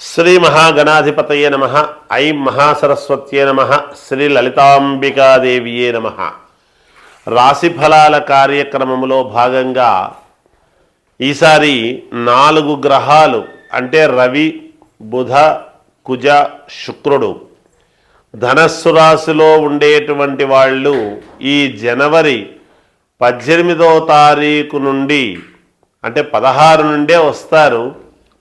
శ్రీ మహాగణాధిపతయే నమ ఐం మహాసరస్వత్యే నమ శ్రీ లలితాంబికాదేవియే నమ. రాశిఫలాల కార్యక్రమంలో భాగంగా ఈసారి నాలుగు గ్రహాలు అంటే రవి బుధ కుజ శుక్రుడు ధనస్సు రాశిలో ఉండేటువంటి వాళ్ళు ఈ జనవరి పద్దెనిమిదో తారీఖు నుండి అంటే పదహారు నుండే వస్తారు.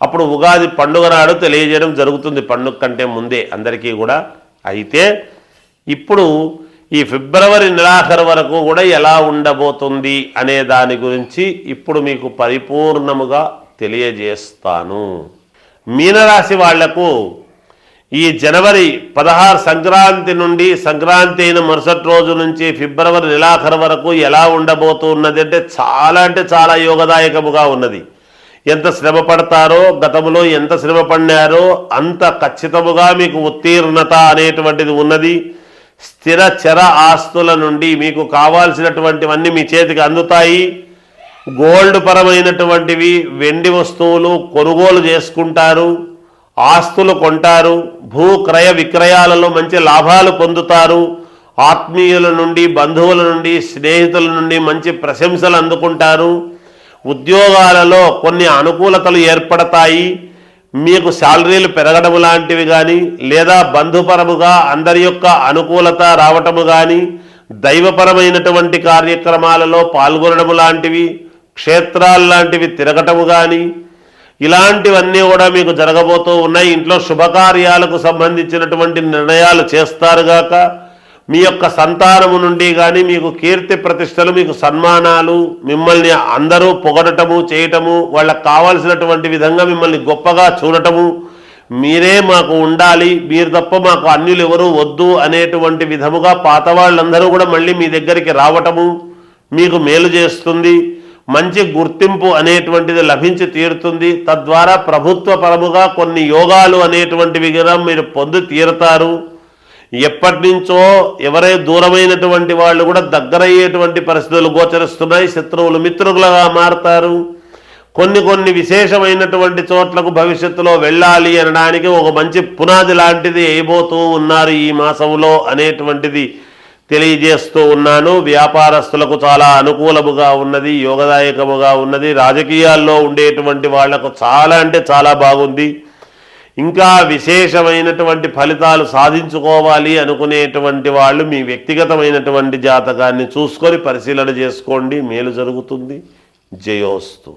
అప్పుడు ఉగాది పండుగ నాడు తెలియజేయడం జరుగుతుంది పండుగ కంటే ముందే అందరికీ కూడా. అయితే ఇప్పుడు ఈ ఫిబ్రవరి నెలాఖరు వరకు కూడా ఎలా ఉండబోతుంది అనే దాని గురించి ఇప్పుడు మీకు పరిపూర్ణముగా తెలియజేస్తాను. మీనరాశి వాళ్ళకు ఈ జనవరి పదహారు సంక్రాంతి నుండి సంక్రాంతి అయిన మరుసటి రోజు నుంచి ఫిబ్రవరి నెలాఖరు వరకు ఎలా ఉండబోతున్నది అంటే చాలా అంటే చాలా యోగదాయకముగా ఉన్నది. ఎంత శ్రమ పడతారో గతంలో ఎంత శ్రమ పడినారో అంత ఖచ్చితముగా మీకు ఉత్తీర్ణత అనేటువంటిది ఉన్నది. స్థిర చర ఆస్తుల నుండి మీకు కావాల్సినటువంటివన్నీ మీ చేతికి అందుతాయి. గోల్డ్ పరమైనటువంటివి వెండి వస్తువులు కొనుగోలు చేసుకుంటారు ఆస్తులు కొంటారు భూ క్రయ విక్రయాలలో మంచి లాభాలు పొందుతారు. ఆత్మీయుల నుండి బంధువుల నుండి స్నేహితుల నుండి మంచి ప్రశంసలు అందుకుంటారు. ఉద్యోగాలలో కొన్ని అనుకూలతలు ఏర్పడతాయి. మీకు శాలరీలు పెరగడం లాంటివి కానీ లేదా బంధుపరముగా అందరి యొక్క అనుకూలత రావటము కానీ దైవపరమైనటువంటి కార్యక్రమాలలో పాల్గొనడం లాంటివి క్షేత్రాలు లాంటివి తిరగటము కానీ ఇలాంటివన్నీ కూడా మీకు జరగబోతూ ఉన్నాయి. ఇంట్లో శుభకార్యాలకు సంబంధించినటువంటి నిర్ణయాలు చేస్తారుగాక మీ యొక్క సంతానము నుండి కానీ మీకు కీర్తి ప్రతిష్టలు మీకు సన్మానాలు మిమ్మల్ని అందరూ పొగడటము చేయటము వాళ్ళకు కావాల్సినటువంటి విధంగా మిమ్మల్ని గొప్పగా చూడటము మీరే మాకు ఉండాలి మీరు తప్ప మాకు అన్యులు ఎవరు వద్దు అనేటువంటి విధముగా పాత వాళ్ళందరూ కూడా మళ్ళీ మీ దగ్గరికి రావటము మీకు మేలు చేస్తుంది మంచి గుర్తింపు అనేటువంటిది లభించి తీరుతుంది తద్వారా ప్రభుత్వ పరముగా కొన్ని యోగాలు అనేటువంటివి కూడా మీరు పొంది తీరుతారు. ఎప్పటి నుంచో ఎవరై దూరమైనటువంటి వాళ్ళు కూడా దగ్గరయ్యేటువంటి పరిస్థితులు గోచరిస్తున్నాయి. శత్రువులు మిత్రులుగా మారతారు. కొన్ని కొన్ని విశేషమైనటువంటి చోట్లకు భవిష్యత్తులో వెళ్ళాలి అనడానికి ఒక మంచి పునాది లాంటిది వేయబోతూ ఉన్నారు ఈ మాసంలో అనేటువంటిది తెలియజేస్తూ ఉన్నాను. వ్యాపారస్తులకు చాలా అనుకూలముగా ఉన్నది యోగదాయకముగా ఉన్నది. రాజకీయాల్లో ఉండేటువంటి వాళ్ళకు చాలా అంటే చాలా బాగుంది. ఇంకా విశేషమైనటువంటి ఫలితాలు సాధించుకోవాలి అనుకునేటువంటి వాళ్ళు మీ వ్యక్తిగతమైనటువంటి జాతకాన్ని చూసుకొని పరిశీలన చేసుకోండి. మేలు జరుగుతుంది. జయోస్తు.